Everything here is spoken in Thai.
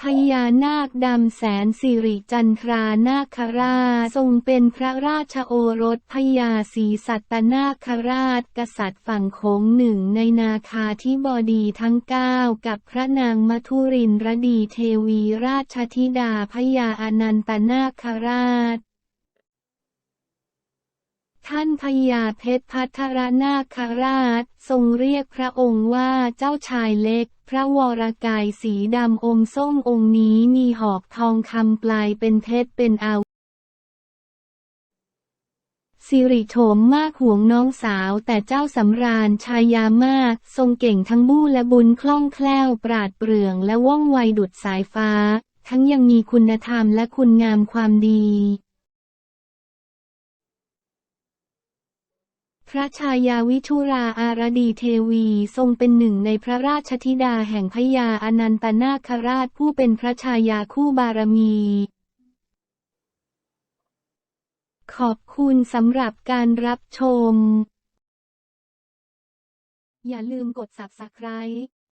พญานาคดำแสนสิริจันทรานาคราชทรงเป็นพระราชโอรสพญาศรีสัตนาคราช กษัตริย์ฝั่งโขงหนึ่งในนาคาธิบดีทั้งเก้ากับพระนางมัทุรินรดีเทวีราชธิดาพญาอนันตนาคราชานพญาเพชรพัทรนาคราช ทรงเรียกพระองค์ว่าเจ้าชายเล็ก พระวรกายสีดำอมส้มองค์นี้มีหอกทองคำปลายเป็นเพชรเป็นอาวุสิริโฉมมากห่วงน้องสาวแต่เจ้าสำราญชายามาก ทรงเก่งทั้งบู้และบุญคล่องแคล่วปราดเปรื่อง และว่องไวดุดสายฟ้า ทั้งยังมีคุณธรรมและคุณงามความดี ระชายาวิชุราอารดีเทวีทรงเป็นหนึ่งในพระราชธิดาแห่งพญาอนันตนาคราชผู้เป็นพระชายาคู่บารมี ขอบคุณสำหรับการรับชม อย่าลืมกด subscribe